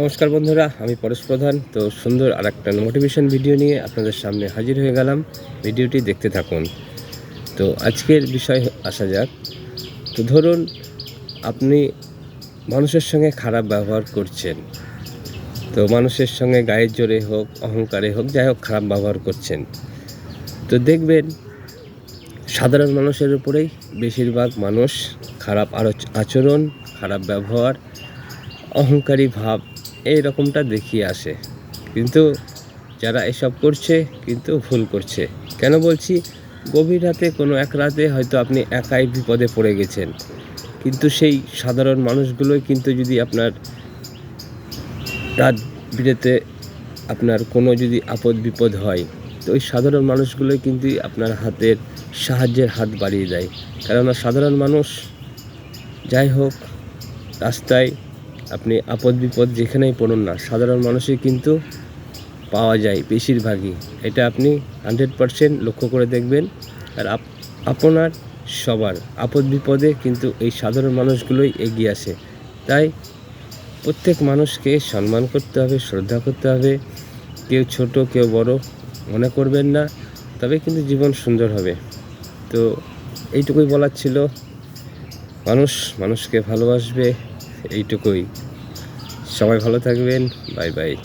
নমস্কার বন্ধুরা, আমি পরেশ প্রধান। তো সুন্দর আর একটা মোটিভেশন ভিডিও নিয়ে আপনাদের সামনে হাজির হয়ে গেলাম। ভিডিওটি দেখতে থাকুন। তো আজকের বিষয় আসা যাক। তো ধরুন, আপনি মানুষের সঙ্গে খারাপ ব্যবহার করছেন। তো মানুষের সঙ্গে গায়ের জোরে হোক, অহংকারে হোক, যাই হোক, খারাপ ব্যবহার করছেন। তো দেখবেন, সাধারণ মানুষের উপরেই বেশিরভাগ মানুষ খারাপ আচরণ, খারাপ ব্যবহার, অহংকারী ভাব এই রকমটা দেখিয়ে আসে। কিন্তু যারা এসব করছে, কিন্তু ভুল করছে। কেন বলছি? গভীর রাতে কোনো এক রাতে হয়তো আপনি একাই বিপদে পড়ে গেছেন। কিন্তু সেই সাধারণ মানুষগুলোই কিন্তু যদি আপনার রাত বিরেতে আপনার কোনো যদি আপদ বিপদ হয়, তো ওই সাধারণ মানুষগুলোই কিন্তু আপনার হাতের সাহায্যের হাত বাড়িয়ে দেয়। কেননা সাধারণ মানুষ যাই হোক, রাস্তায় আপনি আপদ বিপদ যেখানেই পড়ুন না, সাধারণ মানুষই কিন্তু পাওয়া যায় বেশিরভাগই। এটা আপনি হান্ড্রেড পারসেন্ট লক্ষ্য করে দেখবেন। আর আপ- আপনার সবার আপদ বিপদে কিন্তু এই সাধারণ মানুষগুলোই এগিয়ে আসে। তাই প্রত্যেক মানুষকে সম্মান করতে হবে, শ্রদ্ধা করতে হবে। কেউ ছোট, কেউ বড়, মনে করবেন না তবে কিন্তু জীবন সুন্দর হবে। তো এইটুকুই বলার ছিল। মানুষ মানুষকে ভালোবাসবে। এইটুকুই। সবাই ভালো থাকবেন। Bye bye.